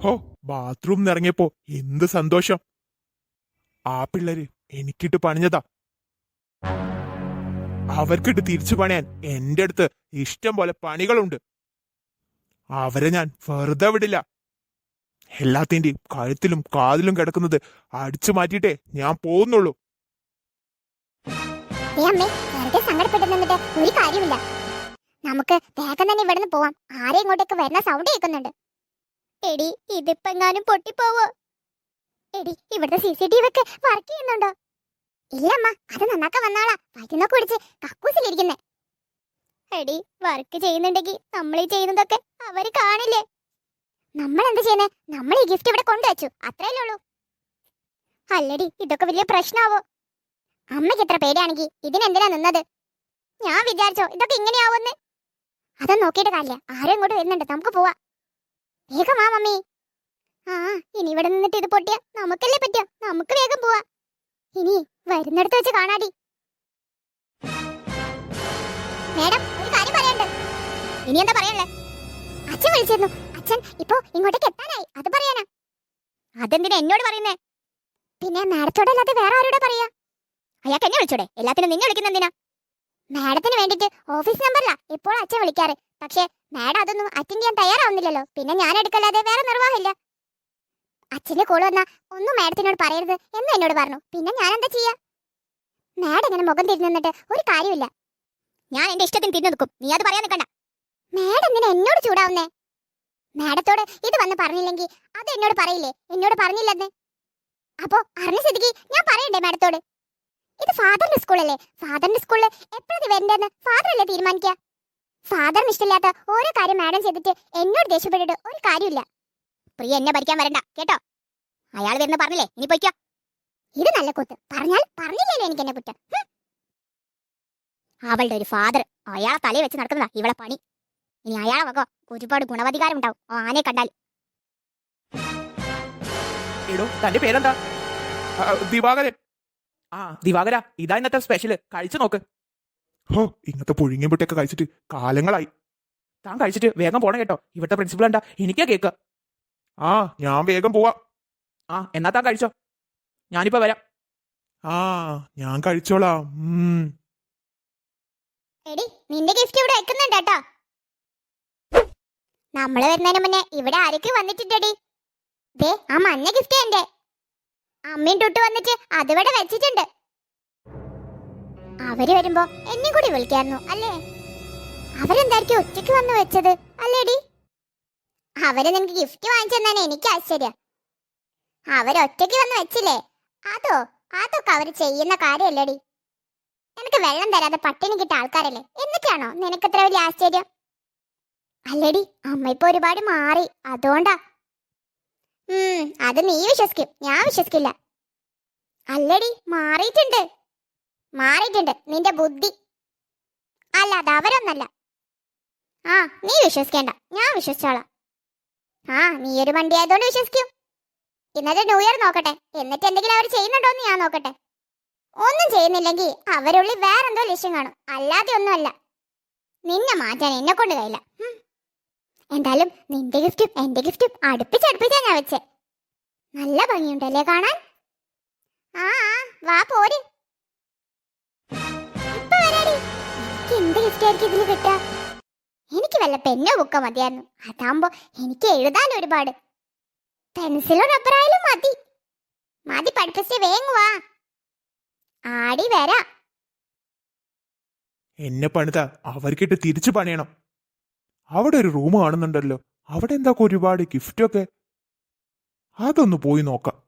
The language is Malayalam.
ഹോ ബാത്റൂം നിറങ്ങിയപ്പോ എന്ത് സന്തോഷം. ആ പിള്ളേര് എനിക്കിട്ട് പണിഞ്ഞതാ. അവർക്കിട്ട് തിരിച്ചു പണിയാൻ എന്റെ അടുത്ത് ഇഷ്ടം പോലെ പണികളുണ്ട്. അവരെ ഞാൻ വെറുതെ വിടില്ല. എല്ലാത്തിന്റെയും കഴുത്തിലും കാതിലും കിടക്കുന്നത് അടിച്ചു മാറ്റിയിട്ടേ ഞാൻ പോകുന്നുള്ളൂ. നമുക്ക് വേഗം തന്നെ ഇവിടുന്ന് പോവാം. ആരെ ഇങ്ങോട്ടേക്ക് വരുന്ന സൗണ്ട് കേൾക്കുന്നുണ്ട്. എടി ഇതിപ്പെങ്ങാനും പൊട്ടിപ്പോവോ? എടി ഇവിടുത്തെ C C T V work ചെയ്യുന്നുണ്ടോ? ഇല്ലമ്മ അത് നന്നാക്കാൻ വന്നാളാ വൈകുന്നൊക്കെ കുടിച്ച് കക്കൂസിലിരിക്കുന്നേ. എടി വർക്ക് ചെയ്യുന്നുണ്ടെങ്കിൽ നമ്മൾ ഈ ചെയ്യുന്നതൊക്കെ അവർ കാണില്ലേ? നമ്മൾ എന്താ ചെയ്യുന്നേ? നമ്മൾ ഈ ഗിഫ്റ്റ് ഇവിടെ കൊണ്ടുവച്ചു. അത്രയല്ലേ ഉള്ളൂ. അല്ലടി ഇതൊക്കെ വലിയ പ്രശ്നമാവോ അമ്മയ്ക്ക് എത്ര പേടിയാണെങ്കിൽ ഇതിനെന്തിനാ നിന്നത്? ഞാൻ വിചാരിച്ചോ ഇതൊക്കെ ഇങ്ങനെയാവുമെന്ന്. അതൊന്നും നോക്കിയിട്ട് കാര്യമില്ല ആരും ഇങ്ങോട്ട് വരുന്നുണ്ട്. നമുക്ക് പോവാം. വേഗം വാ മമ്മി. ആ ഇനി ഇവിടെ നിന്നിട്ട് ഇത് പൊട്ടിയ നമുക്കല്ലേ പറ്റിയ നമുക്ക് വേഗം പോവാ. ഇനി വരുന്നിടത്ത് വെച്ച് കാണാടി. മേഡം ഒരു കാര്യം പറയാനുണ്ട് ഇനി എന്താ പറയണ്ടേ? അച്ഛൻ വിളിച്ചിരുന്നു. അച്ഛൻ ഇപ്പോ ഇങ്ങോട്ടേക്ക് എത്താനായി. അത് പറയാനാ. അതെന്തിനാ എന്നോട് പറയുന്നേ? പിന്നെ മാഡത്തോടല്ലാതെ വേറെ ആരോടെ പറയാ? അയാൾക്ക് എന്നെ വിളിച്ചൂടെ? എല്ലാത്തിനും നിന്നെ വിളിക്കുന്ന എന്തിനാ മാഡത്തിന് വേണ്ടിട്ട് ഓഫീസ് നമ്പറിലാ ഇപ്പോൾ അച്ഛൻ വിളിക്കാറ്. പക്ഷേ മാഡം അതൊന്നും അറ്റൻഡ് ചെയ്യാൻ തയ്യാറാവുന്നില്ലല്ലോ. പിന്നെ ഞാൻ എടുക്കല്ലാതെ വേറെ നിർവാഹമില്ല. അച്ഛന്റെ കോൾ വന്നാ ഒന്നും മാഡത്തിനോട് പറയരുത് എന്ന് എന്നോട് പറഞ്ഞു. പിന്നെ ഞാൻ എന്താ ചെയ്യാ? മാഡം ഇങ്ങനെ മുഖം തിരിഞ്ഞു നിന്നിട്ട് ഒരു കാര്യമില്ല ഞാൻ എന്റെ ഇഷ്ടത്തിന് തിരിഞ്ഞു നിൽക്കും. നീ അത് പറയാൻ നിൽക്കണ്ട. മാഡം എന്തിനാ എന്നോട് ചൂടാവുന്നേ? മാഡത്തോട് ഇത് വന്ന് പറഞ്ഞില്ലെങ്കിൽ അത് എന്നോട് പറയില്ലേ? എന്നോട് പറഞ്ഞില്ലെന്ന്? അപ്പോ അറിഞ്ഞ സ്ഥിതിക്ക് ഞാൻ പറയണ്ടേ മാഡത്തോട്? ഇത് ഫാദറിന്റെ സ്കൂളല്ലേ ഫാദറിന്റെ സ്കൂളിൽ എപ്പോഴത് വരണ്ടെന്ന് ഫാദർ അല്ലേ തീരുമാനിക്കുക ഫാദറിന് ഇഷ്ടമില്ലാത്ത ഓരോ കാര്യം മാഡം ചെയ്തിട്ട് എന്നോട് ദേഷ്യപ്പെട്ടിട്ട് ഒരു കാര്യമില്ല പ്രിയ എന്നെ ഭരിക്കാൻ വരണ്ട കേട്ടോ? അയാൾ വരുന്ന പറഞ്ഞില്ലേ ഇനി പൊയ്ക്കോ. ഇത് നല്ല കൂത്ത്. പറഞ്ഞാൽ പറഞ്ഞില്ലല്ലോ എനിക്ക് എന്നെ കുറ്റം. അവളുടെ ഒരു ഫാദർ അയാളെ തലയിൽ വെച്ച് നടക്കുന്നതാ ഇവളെ പണി. ഇനി അയാളെ വകോ ഒരുപാട് ഗുണവധികാരം ഉണ്ടാവും ആനെ കണ്ടാൽ. തന്റെ പേരെന്താ? ദിവാകരൻ. ആ ദിവാകര ഇതാ ഇന്നത്തെ സ്പെഷ്യൽ കഴിച്ചു നോക്ക്. ഹോ ഇങ്ങനത്തെ പുഴുങ്ങിയ പൊട്ടിയൊക്കെ കഴിച്ചിട്ട് കാലങ്ങളായി. താൻ കഴിച്ചിട്ട് വേഗം പോണം കേട്ടോ. ഇവിടുത്തെ പ്രിൻസിപ്പൾ എന്താ എനിക്കാ കേക്ക്. ആ ഞാൻ വേഗം പോവാ. ആ എന്നാ താൻ കഴിച്ചോ. ഞാനിപ്പോ വരാം. ആ ഞാൻ കഴിച്ചോളാം. എടി നിന്റെ ഗിഫ്റ്റ് ഇവിടെ നമ്മൾ വരുന്നതിന് മുന്നേ ഇവിടെ ആരൊക്കെ വന്നിട്ടുണ്ടടി? ദേ ആ മഞ്ഞ ഗിഫ്റ്റ് എന്റെ അമ്മയും ടുട്ടു വന്നിട്ട് അതിവിടെ വെച്ചിട്ടുണ്ട്. അവർ വരുമ്പോ എന്നെ കൂടി വിളിക്കായിരുന്നു അല്ലേ? അവരെന്തായിരിക്കും ഒറ്റയ്ക്ക് വന്നു വെച്ചത് അല്ലേടി? അവർ നിനക്ക് ഗിഫ്റ്റ് വാങ്ങിച്ചെന്നാണ് എനിക്ക് ആശ്ചര്യം. അവരൊറ്റയ്ക്ക് വന്ന് വെച്ചില്ലേ? അതോ അതൊക്കെ അവർ ചെയ്യുന്ന കാര്യമല്ലേടി? നിനക്ക് വെള്ളം തരാതെ പട്ടിണി കിട്ട ആൾക്കാരല്ലേ? എന്നിട്ടാണോ നിനക്ക് ഇത്ര വലിയ ആശ്ചര്യം? അല്ലേടി അമ്മ ഇപ്പൊ ഒരുപാട് മാറി അതുകൊണ്ടാ. ഉം അത് നീ വിശ്വസിക്കും ഞാൻ വിശ്വസിക്കില്ല. അല്ലേടി മാറിയിട്ടുണ്ട്. മാറിയിട്ടുണ്ട്. നിന്റെ ബുദ്ധി. അല്ലാതെ അവരൊന്നല്ല. ആ നീ വിശ്വസിക്കേണ്ട. ഞാൻ വിശ്വസിച്ചോളാം. ആ നീ ഒരു വണ്ടി ആയതുകൊണ്ട് വിശ്വസിക്കും. ഇന്നത്തെ ന്യൂ ഇയർ നോക്കട്ടെ. എന്നിട്ട് എന്തെങ്കിലും അവർ ചെയ്യുന്നുണ്ടോ എന്ന് ഞാൻ നോക്കട്ടെ. ഒന്നും ചെയ്യുന്നില്ലെങ്കിൽ അവരുള്ളിൽ വേറെന്തോ ലക്ഷ്യം കാണും. അല്ലാതെ ഒന്നുമല്ല. നിന്നെ മാറ്റാൻ എന്നെ കൊണ്ട് കഴിയില്ല. എന്തായാലും നിന്റെ ഗിഫ്റ്റും എന്റെ ഗിഫ്റ്റും അടുപ്പിച്ചടുപ്പിച്ചാ ഞാൻ വെച്ചേ. നല്ല ഭംഗിയുണ്ടല്ലേ കാണാൻ? ആ. വാ പോര്. ഗിഫ്റ്റ് ഇതിന് കിട്ടുക എനിക്ക് വല്ല പെന്നോ ബുക്കോ മതിയായിരുന്നു. അതാകുമ്പോ എനിക്ക് എഴുതാൻ ഒരുപാട്. പെൻസിലോ റബ്ബറായാലും മതി. മതി പഠിപ്പിച്ച് വേങ്ങുവാ ആടി വരാ. എന്നെ പണിത അവർക്കിട്ട് തിരിച്ചു പണിയണം. അവിടെ ഒരു റൂം കാണുന്നുണ്ടല്ലോ. അവിടെ എന്താ ഒരുപാട് ഗിഫ്റ്റൊക്കെ. അതൊന്ന് പോയി നോക്കാം.